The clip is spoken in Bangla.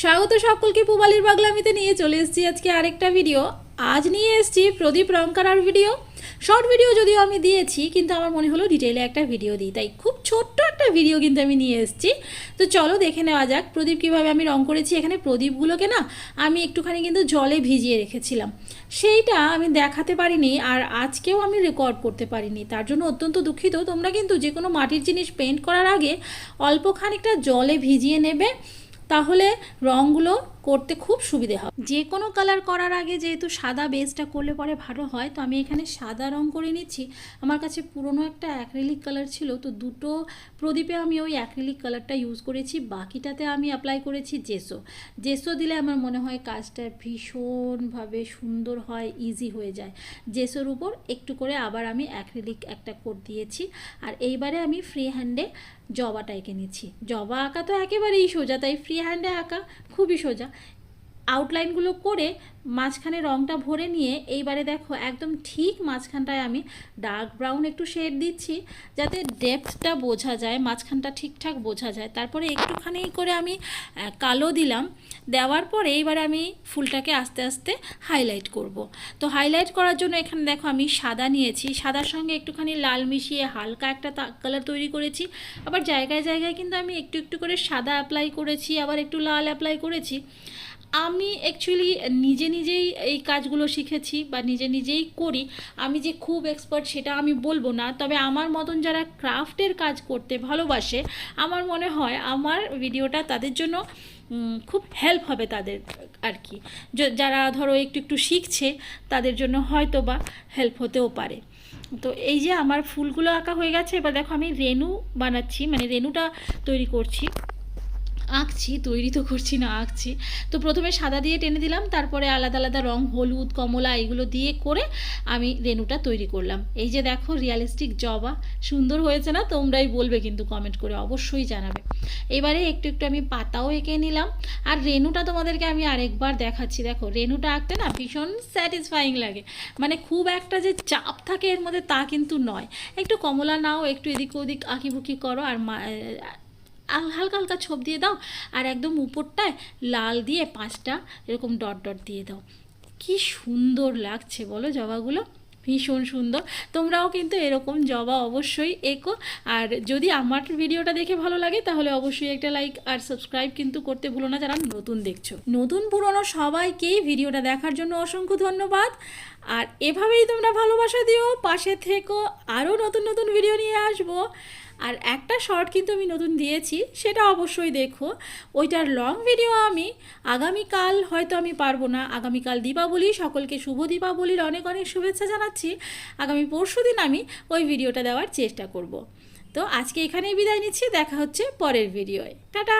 স্বাগত সকলকে পুবালির বাগলামিতে নিয়ে চলে এসেছি আজকে আরেকটা ভিডিও। আজ নিয়ে এসেছি প্রদীপ রংকারার ভিডিও। শর্ট ভিডিও যদিও আমি দিয়েছি, কিন্তু আমার মনে হলো ডিটেইলে একটা ভিডিও দিই। তাই খুব ছোট্ট একটা ভিডিও কিন্তু আমি নিয়ে এসেছি। তো চলো দেখে নেওয়া যাক প্রদীপ কীভাবে আমি রং করেছি। এখানে প্রদীপগুলোকে না আমি একটুখানি কিন্তু জলে ভিজিয়ে রেখেছিলাম। সেইটা আমি দেখাতে পারিনি আর আজকেও আমি রেকর্ড করতে পারিনি। তার জন্য অত্যন্ত দুঃখিত। তোমরা কিন্তু যে কোনো মাটির জিনিস পেন্ট করার আগে অল্প খানিকটা জলে ভিজিয়ে নেবে। তাহলে রঙগুলো করতে খুব সুবিধে হবে। যে কোনো কালার করার আগে যেহেতু সাদা বেসটা করলে পরে ভালো হয়, তো আমি এখানে সাদা রং করে নিচ্ছি। আমার কাছে পুরনো একটা অ্যাক্রিলিক কালার ছিল, তো দুটো প্রদীপে আমি ওই অ্যাক্রিলিক কালারটা ইউজ করেছি। বাকিটাতে আমি অ্যাপ্লাই করেছি জেসো জেসো দিলে আমার মনে হয় কাজটা ভীষণভাবে সুন্দর হয় ইজি হয়ে যায়। জেসোর উপর একটু করে আবার আমি অ্যাক্রিলিক একটা কোট দিয়েছি। আর এইবারে আমি ফ্রি হ্যান্ডে জবাটা এঁকে নিচ্ছি। জবা আঁকা তো একেবারেই সোজা, তাই ফ্রি হ্যান্ডে আঁকা খুবই সোজা। আউটলাইনগুলো করে মাঝখানে রঙটা ভরে নিয়ে এইবারে দেখো একদম ঠিক মাঝখানটায় আমি ডার্ক ব্রাউন একটু শেড দিচ্ছি, যাতে ডেপথটা বোঝা যায়, মাঝখানটা ঠিকঠাক বোঝা যায়। তারপরে একটুখানি করে আমি কালো দিলাম, দেওয়ার পরে এইবারে আমি ফুলটাকে আস্তে আস্তে হাইলাইট করব। তো হাইলাইট করার জন্য এখানে দেখো আমি সাদা নিয়েছি, সাদার সঙ্গে একটুখানি লাল মিশিয়ে হালকা একটা কালার তৈরি করেছি। আবার জায়গায় জায়গায় কিন্তু আমি একটু একটু করে সাদা অ্যাপ্লাই করেছি, আবার একটু লাল অ্যাপ্লাই করেছি। আমি অ্যাকচুয়ালি নিজে নিজেই এই কাজগুলো শিখেছি বা নিজে নিজেই করি। আমি যে খুব এক্সপার্ট সেটা আমি বলব না। তবে আমার মতন যারা ক্রাফটের কাজ করতে ভালোবাসে, আমার মনে হয় আমার ভিডিওটা তাদের জন্য খুব হেল্প হবে তাদের আর কি। যারা ধরো একটু একটু শিখছে, তাদের জন্য হয়তো বা হেল্প হতেও পারে। তো এই যে আমার ফুলগুলো আঁকা হয়ে গেছে, এবার দেখো আমি রেনু বানাচ্ছি মানে রেনুটা তৈরি করছি। আঁকছি, তৈরি তো করছি না, আঁকছি। তো প্রথমে সাদা দিয়ে টেনে দিলাম, তারপরে আলাদা আলাদা রং, হলুদ, কমলা এগুলো দিয়ে করে আমি রেনুটা তৈরি করলাম। এই যে দেখো রিয়ালিস্টিক জবা। সুন্দর হয়েছে না? তোমরাই বলবে কিন্তু কমেন্ট করে, অবশ্যই জানাবে। এবারে একটু একটু আমি পাতাও এঁকে নিলাম। আর রেনুটা তোমাদেরকে আমি আরেকবার দেখাচ্ছি। দেখো রেনুটা আঁকতে না ভীষণ স্যাটিসফাইং লাগে। মানে খুব একটা যে চাপ থাকে এর মধ্যে তা কিন্তু নয়। একটু কমলা নাও, একটু এদিক ওদিক আঁকিবুকি করো আর হালকা হালকা ছোপ দিয়ে দাও আর একদম উপরটায় লাল দিয়ে পাঁচটা এরকম ডট ডট দিয়ে দাও। কি সুন্দর লাগছে বলো জবাগুলো, ভীষণ সুন্দর। তোমরাও কিন্তু এরকম জবা অবশ্যই এঁকো। আর যদি আমার ভিডিওটা দেখে ভালো লাগে, তাহলে অবশ্যই একটা লাইক আর সাবস্ক্রাইব কিন্তু করতে ভুলো না যারা নতুন দেখছ। নতুন পুরনো সবাইকেই ভিডিওটা দেখার জন্য অসংখ্য ধন্যবাদ। আর এভাবেই তোমরা ভালোবাসা দিও, পাশে থেকো, আরও নতুন নতুন ভিডিও নিয়ে আসব। আর একটা শর্ট কিন্তু আমি নতুন দিয়েছি, সেটা অবশ্যই দেখো। ওইটার লং ভিডিও আমি আগামীকাল হয়তো আমি পারব না। আগামীকাল দীপাবলি, সকলকে শুভ দীপাবলির অনেক অনেক শুভেচ্ছা জানাচ্ছি। আগামী পরশু দিন আমি ওই ভিডিওটা দেওয়ার চেষ্টা করব। তো আজকে এখানেই বিদায় নিচ্ছি, দেখা হচ্ছে পরের ভিডিওয় টাটা!